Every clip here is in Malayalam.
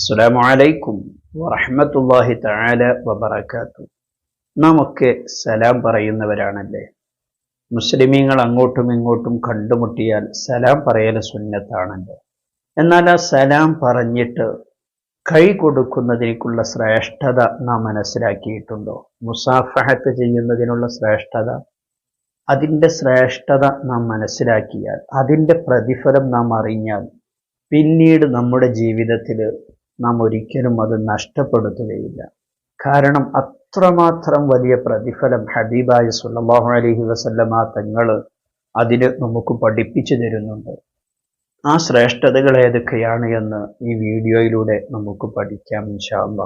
അസ്സലാമു വലൈക്കും വറഹ്മത്തുള്ളാഹി താല വബറകാത്തു നമുക്ക് സലാം പറയുന്നവരാണല്ലേ? മുസ്ലിമീങ്ങൾ അങ്ങോട്ടും ഇങ്ങോട്ടും കണ്ടുമുട്ടിയാൽ സലാം പറയൽ സുന്നത്താണല്ലോ. എന്നാൽ ആ സലാം പറഞ്ഞിട്ട് കൈ കൊടുക്കുന്നതിനേക്കുള്ള ശ്രേഷ്ഠത നാം മനസ്സിലാക്കിയിട്ടുണ്ടോ? മുസാഫഹത്ത് ചെയ്യുന്നതിനുള്ള ശ്രേഷ്ഠത? അതിന്റെ ശ്രേഷ്ഠത നാം മനസ്സിലാക്കിയാൽ അതിന്റെ പ്രതിഫലം നാം അറിഞ്ഞാൽ പിന്നീട് നമ്മുടെ ജീവിതത്തിൽ നാം ഒരിക്കലും അത് നഷ്ടപ്പെടുത്തുകയില്ല. കാരണം അത്രമാത്രം വലിയ പ്രതിഫലം ഹബീബായ സുല്ലാഹു അലഹി വസല്ലമ തങ്ങൾ അതിന് നമുക്ക് പഠിപ്പിച്ചു തരുന്നുണ്ട്. ആ ശ്രേഷ്ഠതകൾ ഏതൊക്കെയാണ് എന്ന് ഈ വീഡിയോയിലൂടെ നമുക്ക് പഠിക്കാം ഇൻഷാല്ല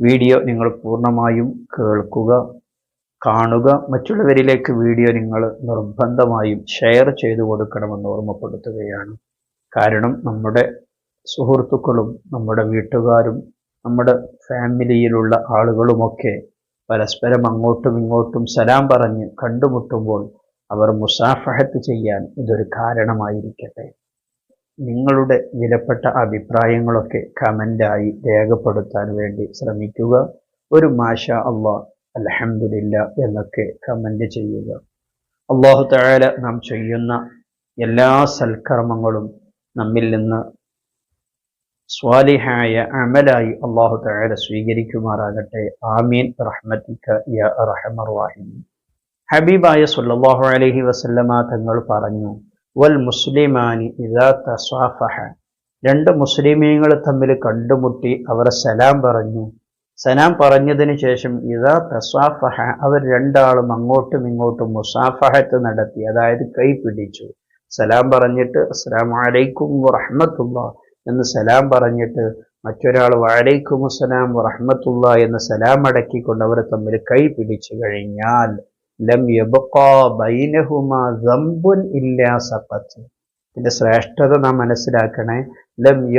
വീഡിയോ നിങ്ങൾ പൂർണമായും കേൾക്കുക കാണുക. മറ്റുള്ളവരിലേക്ക് വീഡിയോ നിങ്ങൾ നിർബന്ധമായും ഷെയർ ചെയ്തു കൊടുക്കണമെന്ന് ഓർമ്മപ്പെടുത്തുകയാണ്. കാരണം നമ്മുടെ സുഹൃത്തുക്കളും നമ്മുടെ വീട്ടുകാരും നമ്മുടെ ഫാമിലിയിലുള്ള ആളുകളുമൊക്കെ പരസ്പരം അങ്ങോട്ടും ഇങ്ങോട്ടും സലാം പറഞ്ഞ് കണ്ടുമുട്ടുമ്പോൾ അവർ മുസാഫഹത്ത് ചെയ്യാൻ ഇതൊരു കാരണമായിരിക്കട്ടെ. നിങ്ങളുടെ വിലപ്പെട്ട അഭിപ്രായങ്ങളൊക്കെ കമന്റായി രേഖപ്പെടുത്താൻ വേണ്ടി ശ്രമിക്കുക. ഒരു മാഷ അള്ളാഹ് അലഹമില്ല എന്നൊക്കെ കമന്റ് ചെയ്യുക. അള്ളാഹു താഴെ നാം ചെയ്യുന്ന എല്ലാ സൽക്കർമ്മങ്ങളും നമ്മിൽ നിന്ന് സ്വാലിഹായ അമലായി അള്ളാഹു താഴെ സ്വീകരിക്കുമാറാകട്ടെ. ആമീൻ. റഹ്മത്തിക്ക യ റഹമർ ഹബീബായ സുല്ലാഹു അലഹി വസല്ലമ തങ്ങൾ പറഞ്ഞു വൽ മുസ്ലിമാനി ഇദാ തസ്വാഫഹ രണ്ട് മുസ്ലിമീങ്ങൾ തമ്മിൽ കണ്ടുമുട്ടി അവർ സലാം പറഞ്ഞു. സലാം പറഞ്ഞതിന് ശേഷം ഇതാ തസ്വാഫഹ അവർ രണ്ടാളും അങ്ങോട്ടും ഇങ്ങോട്ടും മുസാഫഹത്ത് നടത്തി അതായത് കൈ പിടിച്ചു. സലാം പറഞ്ഞിട്ട് അസ്സാം വലൈക്കും വറഹമത്തുള്ള എന്ന് സലാം പറഞ്ഞിട്ട് മറ്റൊരാൾ വാലൈക്കും അസ്സലാം വറഹമത്തുള്ള എന്ന് സലാം അടക്കിക്കൊണ്ട് അവർ തമ്മിൽ കൈ പിടിച്ചു കഴിഞ്ഞാൽ ലം ദമ്പുൻ ഇല്ലാ ഇതിന്റെ ശ്രേഷ്ഠത നാം മനസ്സിലാക്കണേ. ലം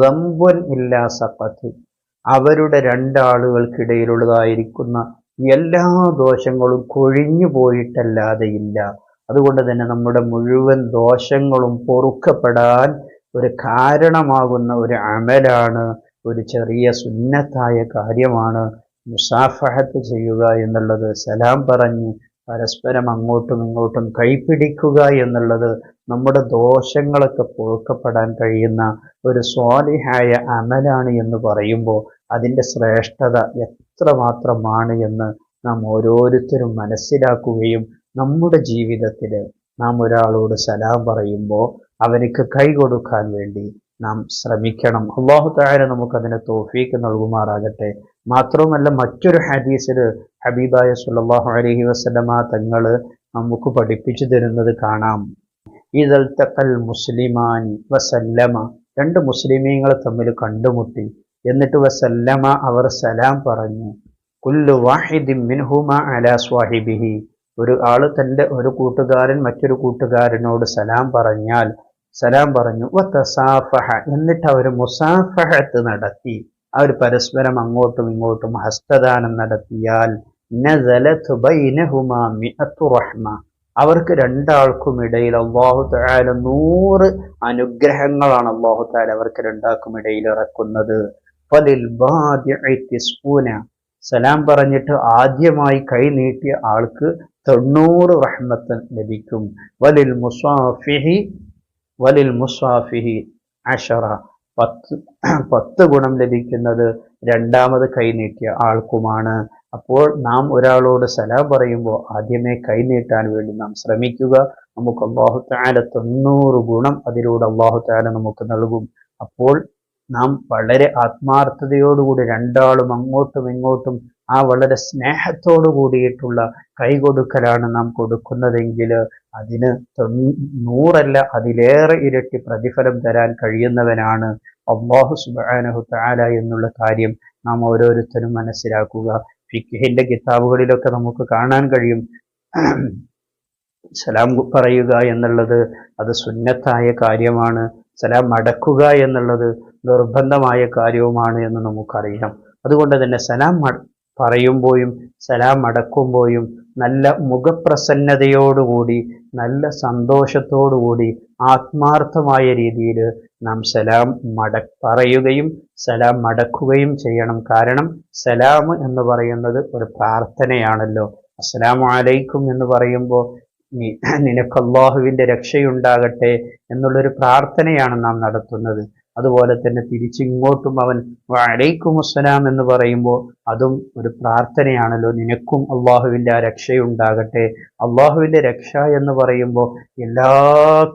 ദമ്പുൻ ഇല്ലാ സപ്പത്ത് അവരുടെ രണ്ടാളുകൾക്കിടയിലുള്ളതായിരിക്കുന്ന എല്ലാ ദോഷങ്ങളും കൊഴിഞ്ഞു പോയിട്ടല്ലാതെയില്ല അതുകൊണ്ട് തന്നെ നമ്മുടെ മുഴുവൻ ദോഷങ്ങളും പൊറുക്കപ്പെടാൻ ഒരു കാരണമാകുന്ന ഒരു അമലാണ് ഒരു ചെറിയ സുന്നത്തായ കാര്യമാണ് മുസാഫഹത്ത് ചെയ്യുക എന്നുള്ളത്. സലാം പറഞ്ഞ് പരസ്പരം അങ്ങോട്ടും ഇങ്ങോട്ടും കൈപിടിക്കുക എന്നുള്ളത് നമ്മുടെ ദോഷങ്ങളൊക്കെ പൊറുക്കപ്പെടാൻ കഴിയുന്ന ഒരു സ്വാലിഹായ അമലാണ് എന്ന് പറയുമ്പോൾ അതിന്റെ ശ്രേഷ്ഠത എത്രമാത്രമാണ് എന്ന് നാം ഓരോരുത്തരും മനസ്സിലാക്കുകയും നമ്മുടെ ജീവിതത്തിൽ നാം ഒരാളോട് സലാം പറയുമ്പോൾ അവർക്ക് കൈ കൊടുക്കാൻ വേണ്ടി നാം ശ്രമിക്കണം. അള്ളാഹു താര അതിനെ തോഫീക്ക് നൽകുമാറാകട്ടെ. മാത്രവുമല്ല മറ്റൊരു ഹദീസിൽ ഹബീബായ സുല്ലാഹു അലഹി വസ്ലമ തങ്ങൾ നമുക്ക് പഠിപ്പിച്ചു തരുന്നത് കാണാം. ഈദൽ തക്കൽ മുസ്ലിമാൻ വസല്ലമ. രണ്ട് മുസ്ലിമീങ്ങൾ തമ്മിൽ കണ്ടുമുട്ടി. എന്നിട്ട് വസല്ലമ അവർ സലാം പറഞ്ഞു. കുല്ലു വാഹിദിൻ മിൻഹുമ അലാ സ്വാഹിബിഹി. ഒരു ആൾ തന്റെ ഒരു കൂട്ടുകാരൻ മറ്റൊരു കൂട്ടുകാരനോട് സലാം പറഞ്ഞാൽ സലാം പറഞ്ഞു എന്നിട്ട് അവർ മുസാഫഹത്ത് നടത്തി. അവർ പരസ്പരം അങ്ങോട്ടും ഇങ്ങോട്ടും ഹസ്തദാനം നടത്തിയാൽ റഹ്മ അവർക്ക് രണ്ടാൾക്കും ഇടയിൽ അള്ളാഹു താല നൂറ് അനുഗ്രഹങ്ങളാണ് അള്ളാഹു താല അവർക്ക് രണ്ടാൾക്കും ഇടയിൽ ഇറക്കുന്നത്. സലാം പറഞ്ഞിട്ട് ആദ്യമായി കൈ നീട്ടിയ ആൾക്ക് തൊണ്ണൂറ് റഹ്മത്തൻ ലഭിക്കും. വലിൽ മുസ്വാഫിഹി വലിൽ മുസ്വാഫിഹി അഷറ. പത്ത് പത്ത് ഗുണം ലഭിക്കുന്നത് രണ്ടാമത് കൈ നീട്ടിയ ആൾക്കുമാണ്. അപ്പോൾ നാം ഒരാളോട് സലാം പറയുമ്പോൾ ആദ്യമേ കൈ നീട്ടാൻ വേണ്ടി നാം ശ്രമിക്കുക. നമുക്ക് അള്ളാഹു താല തൊണ്ണൂറ് ഗുണം അതിലൂടെ അള്ളാഹു താല നമുക്ക് നൽകും. അപ്പോൾ നാം വളരെ ആത്മാർത്ഥതയോടുകൂടി രണ്ടാളും അങ്ങോട്ടും ഇങ്ങോട്ടും ആ വളരെ സ്നേഹത്തോടു കൂടിയിട്ടുള്ള കൈകൊടുക്കലാണ് നാം കൊടുക്കുന്നതെങ്കിൽ അതിന് നൂറല്ല അതിലേറെ ഇരട്ടി പ്രതിഫലം തരാൻ കഴിയുന്നവനാണ് അള്ളാഹു സുബാനഹു താല എന്നുള്ള കാര്യം നാം ഓരോരുത്തരും മനസ്സിലാക്കുക. ഫിഖിന്റെ കിതാബുകളിലൊക്കെ നമുക്ക് കാണാൻ കഴിയും. സലാം പറയുക എന്നുള്ളത് അത് സുന്നത്തായ കാര്യമാണ്. സലാം അടക്കുക എന്നുള്ളത് നിർബന്ധമായ കാര്യവുമാണ് എന്ന് നമുക്കറിയാം. അതുകൊണ്ട് തന്നെ സലാം പറയുമ്പോഴും സലാം അടക്കുമ്പോഴും നല്ല മുഖപ്രസന്നതയോടുകൂടി നല്ല സന്തോഷത്തോടുകൂടി ആത്മാർത്ഥമായ രീതിയിൽ നാം സലാം മട പറയുകയും സലാം മടക്കുകയും ചെയ്യണം. കാരണം സലാം എന്ന് പറയുന്നത് ഒരു പ്രാർത്ഥനയാണല്ലോ. അസ്സലാമു അലൈക്കും എന്ന് പറയുമ്പോൾ നിനക്ക് അള്ളാഹുവിന്റെ രക്ഷയുണ്ടാകട്ടെ എന്നുള്ളൊരു പ്രാർത്ഥനയാണ് നാം നടത്തുന്നത്. അതുപോലെ തന്നെ തിരിച്ചിങ്ങോട്ടും അവൻ വലൈക്കും അസ്സലാം എന്ന് പറയുമ്പോൾ അതും ഒരു പ്രാർത്ഥനയാണല്ലോ. നിനക്കും അള്ളാഹുവിന്റെ ആ രക്ഷയുണ്ടാകട്ടെ. അള്ളാഹുവിന്റെ രക്ഷ എന്ന് പറയുമ്പോൾ എല്ലാ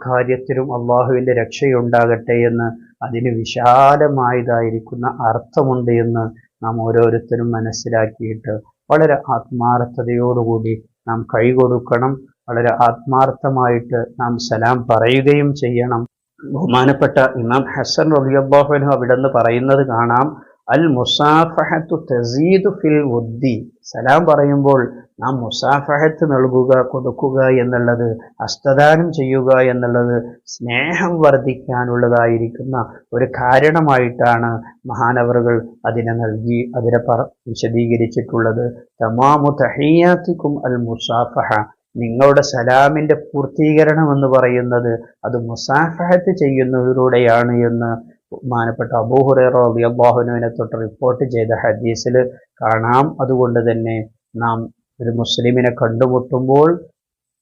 കാര്യത്തിലും അള്ളാഹുവിന്റെ രക്ഷയുണ്ടാകട്ടെ എന്ന് അതിന് വിശാലമായതായിരിക്കുന്ന അർത്ഥമുണ്ട് എന്ന് നാം ഓരോരുത്തരും മനസ്സിലാക്കിയിട്ട് വളരെ ആത്മാർത്ഥതയോടുകൂടി നാം കൈകൊടുക്കണം. വളരെ ആത്മാർത്ഥമായിട്ട് നാം സലാം പറയുകയും ചെയ്യണം. ബഹുമാനപ്പെട്ട ഇമാം ഹസൻ റബിയബ്ബാഹുനു അവിടെ നിന്ന് പറയുന്നത് കാണാം അൽ മുസാഫഹത്തു തസീദു ഫിൽ ഉദ്ദി സലാം പറയുമ്പോൾ നാം മുസാഫഹത്ത് നൽകുക കൊടുക്കുക എന്നുള്ളത് ഹസ്തദാനം ചെയ്യുക എന്നുള്ളത് സ്നേഹം വർദ്ധിക്കാനുള്ളതായിരിക്കുന്ന ഒരു കാരണമായിട്ടാണ് മഹാനവറുകൾ അതിനെ നൽകി അതിനെ പറ വിശദീകരിച്ചിട്ടുള്ളത്. തമാമു തഹിയാത്തിക്കും അൽ മുസാഫഹ. നിങ്ങളുടെ സലാമിന്റെ പൂർത്തീകരണം എന്ന് പറയുന്നത് അത് മുസാഫഹത്ത് ചെയ്യുന്നതിലൂടെയാണ് എന്ന് ബഹുമാനപ്പെട്ട അബൂഹുറേറോ അള്ളാഹുനുവിനെ തൊട്ട് റിപ്പോർട്ട് ചെയ്ത ഹദീസിൽ കാണാം. അതുകൊണ്ട് തന്നെ നാം ഒരു മുസ്ലിമിനെ കണ്ടുമുട്ടുമ്പോൾ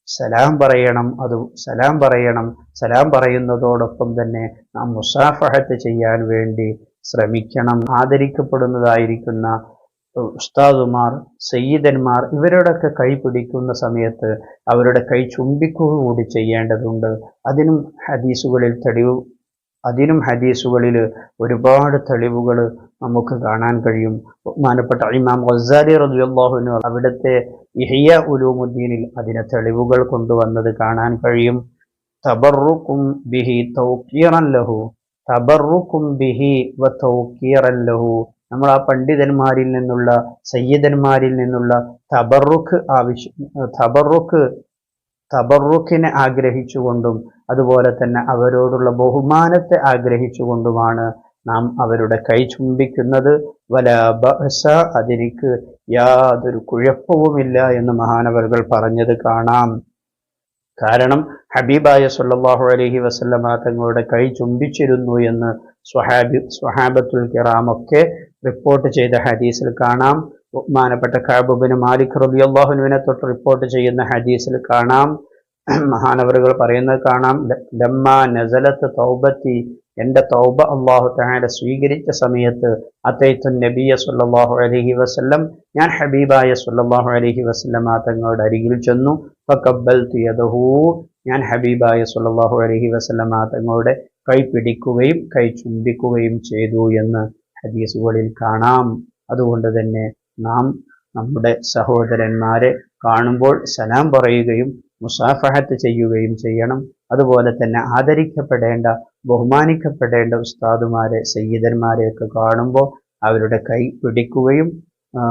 സലാം പറയണം അത് സലാം പറയണം. സലാം പറയുന്നതോടൊപ്പം തന്നെ നാം മുസാഫഹത്ത് ചെയ്യാൻ വേണ്ടി ശ്രമിക്കണം. ആദരിക്കപ്പെടുന്നതായിരിക്കുന്ന ഉസ്താദുമാർ സയ്യിദന്മാർ ഇവരോടൊക്കെ കൈ പിടിക്കുന്ന സമയത്ത് അവരുടെ കൈ ചുംബിക്കുക കൂടി ചെയ്യേണ്ടതുണ്ട്. അതിനും ഹദീസുകളിൽ തെളിവ് അതിനും ഹദീസുകളിൽ ഒരുപാട് തെളിവുകൾ നമുക്ക് കാണാൻ കഴിയും. ബഹുമാനപ്പെട്ട ഇമാം ഗസാലി റദിയുള്ളാഹുനു അവിടുത്തെ ഇഹിയ ഉലൂമുദ്ദീനിൽ അതിനെ തെളിവുകൾ കൊണ്ടുവന്നത് കാണാൻ കഴിയും. തബറുക്കും ബിഹി തൗക്കീറൻ ലഹു തബറുക്കും ബിഹി വ തൗക്കീറൻ ലഹു നമ്മൾ ആ പണ്ഡിതന്മാരിൽ നിന്നുള്ള സയ്യിദന്മാരിൽ നിന്നുള്ള തബറുഖ് ആവശ്യം തബറുഖ് തബറുഖിനെ ആഗ്രഹിച്ചുകൊണ്ടും അതുപോലെ തന്നെ അവരോടുള്ള ബഹുമാനത്തെ ആഗ്രഹിച്ചുകൊണ്ടുമാണ് നാം അവരുടെ കൈ ചുംബിക്കുന്നത്. വല ബഹസ അതിനിക്ക് യാതൊരു കുഴപ്പവുമില്ല എന്ന് മഹാനവറുകൾ പറഞ്ഞത് കാണാം. കാരണം ഹബീബായ സല്ലാഹു അലഹി വസല്ലമ തങ്ങളുടെ കൈ ചുംബിച്ചിരുന്നു എന്ന് സ്വഹാബി സ്വഹാബത്തുൽ കിറാമൊക്കെ റിപ്പോർട്ട് ചെയ്ത ഹദീസിൽ കാണാം. ബഹുമാനപ്പെട്ട ഖാബുബിന് മാലിക് റബി അള്ളാഹുനുവിനെ തൊട്ട് റിപ്പോർട്ട് ചെയ്യുന്ന ഹദീസിൽ കാണാം. മഹാനവറുകൾ പറയുന്നത് കാണാം. ലമ്മ നസലത്ത് തൗബത്തി എന്റെ തൗബ അള്ളാഹു താല സ്വീകരിച്ച സമയത്ത് അത്തൈത്തു നബിയ സുല്ലാഹു അലഹി വസ്ല്ലം ഞാൻ ഹബീബായ സുല്ലാഹു അലഹി വസ്ല്ലം തങ്ങളുടെ അരികിൽ ചെന്നു. ഫക്കബൽ തുയതഹൂ ഞാൻ ഹബീബായ സുല്ലാഹു അലഹി വസ്ല്ലം തങ്ങളുടെ കൈ പിടിക്കുകയും കൈ ചുംബിക്കുകയും ചെയ്തു എന്ന് ഹദീസുകളിൽ കാണാം. അതുകൊണ്ട് തന്നെ നാം നമ്മുടെ സഹോദരന്മാരെ കാണുമ്പോൾ സലാം പറയുകയും മുസാഫഹത്ത് ചെയ്യുകയും ചെയ്യണം. അതുപോലെ തന്നെ ആദരിക്കപ്പെടേണ്ട ബഹുമാനിക്കപ്പെടേണ്ട ഉസ്താദുമാരെ സയ്യിദന്മാരെയൊക്കെ കാണുമ്പോൾ അവരുടെ കൈ പിടിക്കുകയും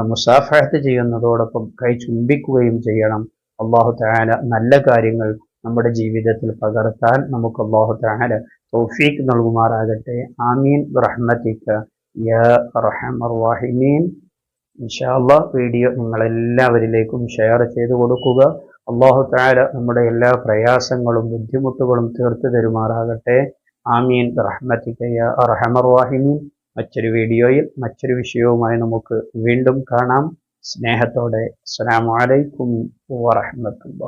മുസാഫഹത്ത് ചെയ്യുന്നതോടൊപ്പം കൈ ചുംബിക്കുകയും ചെയ്യണം. അള്ളാഹു താല നല്ല കാര്യങ്ങൾ നമ്മുടെ ജീവിതത്തിൽ പകർത്താൻ നമുക്ക് അള്ളാഹു താല തൗഫീഖ് നൽകുമാറാകട്ടെ. ആമീൻ. റഹ്മത്തിക്ക യാ ഇൻഷാല്ല വീഡിയോ നിങ്ങളെല്ലാവരിലേക്കും ഷെയർ ചെയ്തു കൊടുക്കുക. അള്ളാഹു താര നമ്മുടെ എല്ലാ പ്രയാസങ്ങളും ബുദ്ധിമുട്ടുകളും തീർത്തു തരുമാറാകട്ടെ. ആമീൻ. വാഹിമീൻ മറ്റൊരു വീഡിയോയിൽ മറ്റൊരു വിഷയവുമായി നമുക്ക് വീണ്ടും കാണാം. സ്നേഹത്തോടെ. അസ്സാം വലൈക്കും വാഹമത്തുള്ള